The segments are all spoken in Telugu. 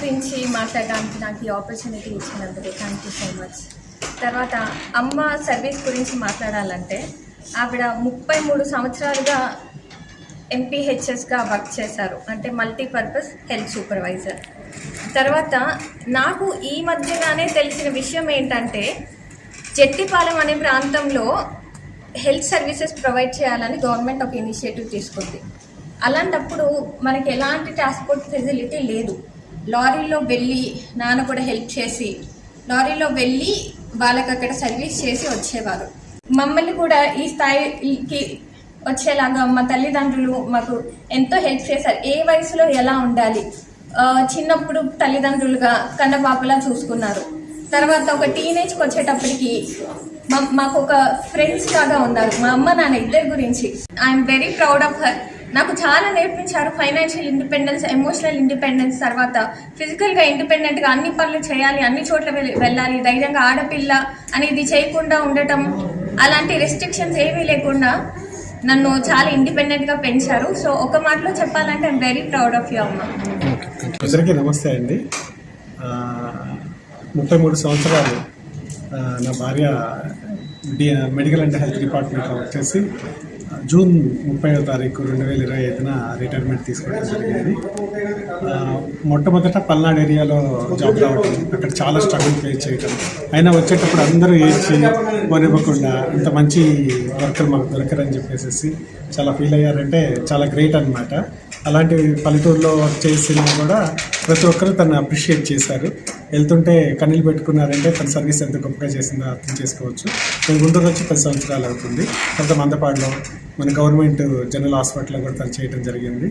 గురించి మాట్లాడడానికి నాకు ఈ ఆపర్చునిటీ ఇచ్చినందుకు థ్యాంక్ యూ సో మచ్ తర్వాత అమ్మ సర్వీస్ గురించి మాట్లాడాలంటే ఆవిడ ముప్పై మూడు సంవత్సరాలుగా ఎంపీహెచ్ఎస్గా వర్క్ చేశారు. అంటే మల్టీపర్పస్ హెల్త్ సూపర్వైజర్ తర్వాత నాకు ఈ మధ్యగానే తెలిసిన విషయం ఏంటంటే జట్టిపాలెం అనే ప్రాంతంలో హెల్త్ సర్వీసెస్ ప్రొవైడ్ చేయాలని గవర్నమెంట్ ఒక ఇనిషియేటివ్ తీసుకుంది. అలాంటప్పుడు మనకి ఎలాంటి ట్రాన్స్పోర్ట్ ఫెసిలిటీ లేదు. లారీలో వెళ్ళి నాన్న కూడా హెల్ప్ చేసి లారీలో వెళ్ళి వాళ్ళకి అక్కడ సర్వీస్ చేసి వచ్చేవారు. మమ్మల్ని కూడా ఈ స్థాయికి వచ్చేలాగా మా తల్లిదండ్రులు మాకు ఎంతో హెల్ప్ చేశారు. ఏ వయసులో ఎలా ఉండాలి? చిన్నప్పుడు తల్లిదండ్రులుగా కన్నపాపలా చూసుకున్నారు. తర్వాత ఒక టీనేజ్కి వచ్చేటప్పటికి మా- మాకు ఒక ఫ్రెండ్స్ లాగా ఉన్నారు. మా అమ్మ నాన్న ఇద్దరి గురించి. I'm very proud of her నాకు చాలా నేర్పించారు ఫైనాన్షియల్ ఇండిపెండెన్స్ ఎమోషనల్ ఇండిపెండెన్స్ తర్వాత. ఫిజికల్గా ఇండిపెండెంట్గా అన్ని పనులు చేయాలి అన్ని చోట్ల వెళ్ళాలి. ధైర్యంగా ఆడపిల్ల అనేది చేయకుండా ఉండటం అలాంటి రెస్ట్రిక్షన్స్ ఏమీ లేకుండా నన్ను చాలా ఇండిపెండెంట్గా పెంచారు. సో ఒక మాటలో చెప్పాలంటే I'm very proud of you అమ్మ. అందరికీ నమస్తే అండి. ముప్పై మూడు సంవత్సరాలు నా భార్య మెడికల్ అండ్ హెల్త్ డిపార్ట్మెంట్లో వచ్చేసి జూన్ ముప్పై తారీఖు రెండు వేల ఇరవై ఐదున రిటైర్మెంట్ తీసుకోవడం జరిగింది. మొట్టమొదట పల్నాడు ఏరియాలో జాబ్ రావడం అక్కడ చాలా స్ట్రగుల్ ఫేస్ చేయటం. అయినా వచ్చేటప్పుడు అందరూ ఏడ్చి పోనివ్వకుండా ఇంత మంచి వర్కర్ మాకు దొరకరని చెప్పేసి చాలా ఫీల్ అయ్యారంటే చాలా గ్రేట్ అన్నమాట. అలాంటి పల్లెటూరులో వర్క్ చేసినా కూడా ప్రతి ఒక్కరు తను అప్రిషియేట్ చేశారు. వెళ్తుంటే కన్నీళ్ళు పెట్టుకున్నారంటే తన సర్వీస్ ఎంత గొప్పగా చేసిందో అర్థం చేసుకోవచ్చు. నేను గుంటూరు వచ్చి పది సంవత్సరాలు అవుతుంది. తర్వాత మందపాడులో మన గవర్నమెంట్ జనరల్ హాస్పిటల్లో కూడా తను చేయడం జరిగింది.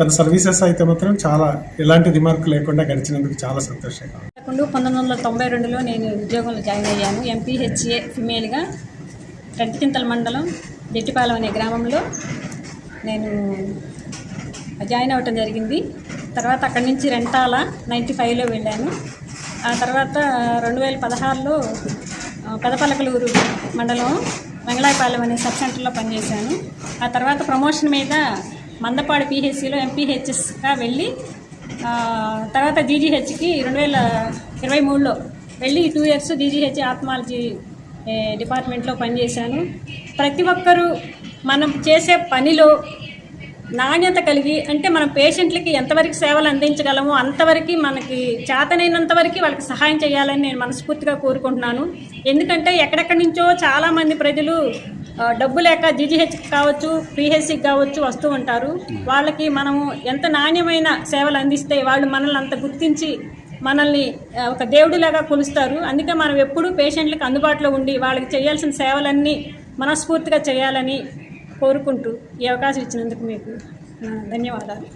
తన సర్వీసెస్ అయితే మాత్రం చాలా ఎలాంటి రిమార్క్ లేకుండా గడిచినందుకు చాలా సంతోషంగా పంతొమ్మిది వందల తొంభై రెండులో నేను ఉద్యోగంలో జాయిన్ అయ్యాను. ఎంపీహెచ్ఏ ఫిమేల్గా రెడ్డికింతల మండలం జట్టిపాలెం అనే గ్రామంలో నేను జాయిన్ అవ్వటం జరిగింది. తర్వాత అక్కడి నుంచి రెంటాల నైంటీ ఫైవ్లో వెళ్ళాను. ఆ తర్వాత రెండు వేల పదహారులో ఆ, పెదపల్లకలూరు మండలం వెంగళాయపాలెం అనే సబ్ సెంటర్లో పనిచేశాను. ఆ తర్వాత ప్రమోషన్ మీద మందపాడు పీహెచ్సిలో ఎంపీహెచ్ఎస్గా వెళ్ళి తర్వాత జీజీహెచ్కి రెండు వేల ఇరవై మూడులో వెళ్ళి టూ ఇయర్స్ జీజీహెచ్ ఆత్మాలజీ డిపార్ట్మెంట్లో పనిచేశాను. ప్రతి ఒక్కరూ మనం చేసే పనిలో నాణ్యత కలిగి అంటే మనం పేషెంట్లకి ఎంతవరకు సేవలు అందించగలమో అంతవరకు మనకి చేతనైనంత వరకు వాళ్ళకి సహాయం చేయాలని నేను మనస్ఫూర్తిగా కోరుకుంటున్నాను. ఎందుకంటే ఎక్కడెక్కడి నుంచో చాలామంది ప్రజలు డబ్బు లేక జీజీహెచ్కి కావచ్చు పిహెచ్సికి కావచ్చు వస్తూ ఉంటారు. వాళ్ళకి మనము ఎంత నాణ్యమైన సేవలు అందిస్తే వాళ్ళు మనల్ని అంత గుర్తించి మనల్ని ఒక దేవుడిలాగా కొలుస్తారు. అందుకే మనం ఎప్పుడూ పేషెంట్లకు అందుబాటులో ఉండి వాళ్ళకి చేయాల్సిన సేవలన్నీ మనస్ఫూర్తిగా చేయాలని కోరుకుంటూ ఈ అవకాశం ఇచ్చినందుకు మీకు ధన్యవాదాలు.